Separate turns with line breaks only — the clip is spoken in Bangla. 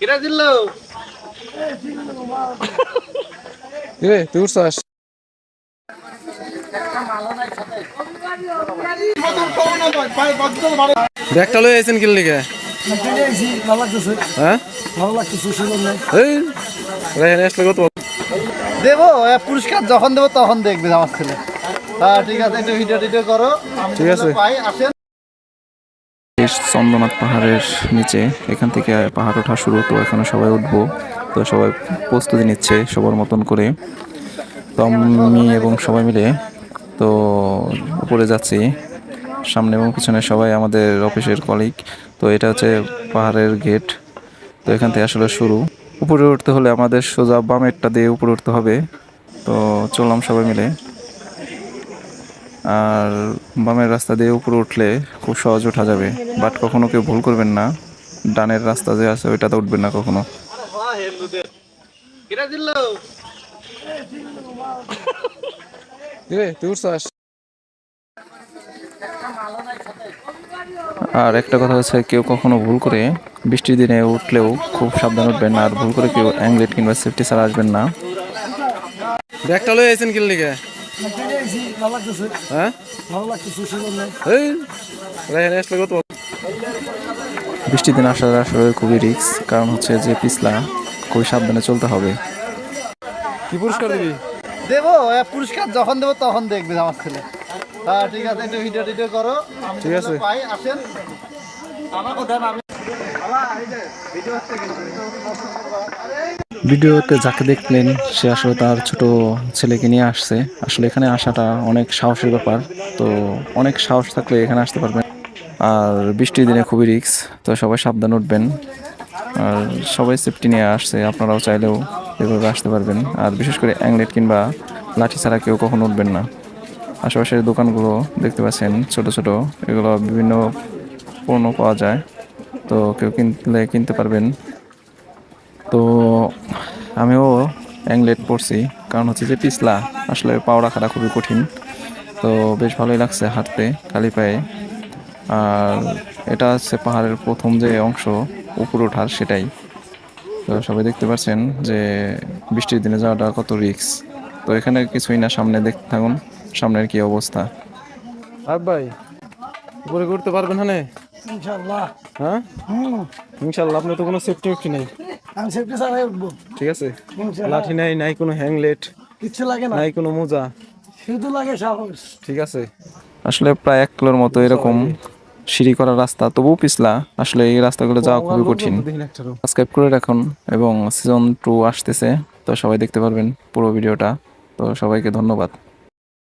কিরা দিল
রে তুই উঠছাস ব্যাগটা লয়ে আইছেন কিল লিগে? হ্যাঁ?
ভালো লাগতেছে সুন্দর নেই
এই রেহেন আসলে কত
দেবো পুরস্কার যখন দেবো তখন দেখবে আমার ছেলে। হ্যাঁ ঠিক আছে একটু ভিডিও টিডিও করো
ঠিক আছে।
পাই আসেন।
চন্দ্রনাথ পাহাড়ের নিচে। এখান থেকে পাহাড় ওঠা শুরু, তো এখানে সবাই উঠবো। তো সবাই প্রস্তুতি নিচ্ছে সবার মতন করে। তো আমি এবং সবাই মিলে, তো উপরে যাচ্ছি। সামনে এবং পিছনে সবাই আমাদের অফিসের কলিগ তো এটা হচ্ছে পাহাড়ের গেট তো এখান থেকে আসলে শুরু। উপরে উঠতে হলে আমাদের সোজা বামেরটা দিয়ে উপরে উঠতে হবে। তো চললাম সবাই মিলে। আর বামের রাস্তা দিয়ে উপরে উঠলে খুব সহজ ওঠা যাবে। বাট কখনো কেউ ভুল করবেন না। ডানের রাস্তা যে আছে ওইটাতে উঠবেন না কখনো। আর একটা কথা হচ্ছে কেউ কখনো ভুল করে বৃষ্টির দিনে উঠলেও খুব সাবধান উঠবেন না। আর ভুল করে কেউ অ্যাংলেট কিংবা সেফটি ছাড়া আসবেন না। ব্যাগটা লয়ে
ভালো লাগতেছে
হ্যাঁ? বৃষ্টির দিন আসার আসলে খুবই রিস্ক কারণ হচ্ছে যে পিছলা খুবই সাবধানে চলতে হবে। কি পুরস্কার দিবি?
দেবো পুরস্কার যখন দেবো তখন দেখবে আমার ছেলে। হ্যাঁ ঠিক আছে একটু ভিডিও টিডিও করো
ঠিক আছে।
পাই আসেন।
ভিডিওতে যাকে দেখলেন, সে আসলে তার ছোট ছেলেকে নিয়ে আসছে। আসলে এখানে আসাটা অনেক সাহসের ব্যাপার, তো অনেক সাহস থাকলে এখানে আসতে পারবেন। আর বৃষ্টির দিনে খুবই রিস্ক, তো সবাই সাবধান উঠবেন। আর সবাই সেফটি নিয়ে আসছে, আপনারাও চাইলেও এভাবে আসতে পারবেন। আর বিশেষ করে অ্যাংলেট কিংবা লাঠি ছাড়া কেউ কখনো উঠবেন না। আশেপাশের দোকানগুলো দেখতে পাচ্ছেন, ছোট ছোট, এগুলো বিভিন্ন পণ্য পাওয়া যায়। তো কেউ কিনলে কিনতে পারবেন। তো আমিও অ্যাংলেট পড়ছি কারণ হচ্ছে যে পিছলা, আসলে পাও রাখাটা খুবই কঠিন। তো বেশ ভালোই লাগছে হাঁটতে, খালি পায়ে। আর এটা হচ্ছে পাহাড়ের প্রথম যে অংশ, উপরে ওঠার সেটাই। তো সবাই দেখতে পাচ্ছেন যে বৃষ্টির দিনে যাওয়াটা কত রিস্ক। তো এখানে কিছুই না, সামনে দেখতে থাকুন, সামনের কি অবস্থা। আর ভাই উপরে ঘুরতে পারবেন হ্যাঁ হ্যাঁ?
হুম।
ইনশাল্লাহ আপনার তো কোনো সেফটি উঠি নেই।
আমি সেফটি ছাড়াই উঠবো।
ঠিক আছে? লাঠি নাই নাই কোনো হ্যাংলেট
কিচ্ছু লাগে না।
নাই কোনো মোজা।
শুধু লাগে সাহস।
ঠিক আছে? আসলে প্রায় এক কিলোর মতো এরকম সিঁড়ি করা রাস্তা তবু পিছলা। আসলে এই রাস্তাগুলো যাওয়া খুবই কঠিন। সাবস্ক্রাইব করে রাখুন এবং সিজন টু আসতেছে তো সবাই দেখতে পারবেন পুরো ভিডিওটা। তো সবাইকে ধন্যবাদ।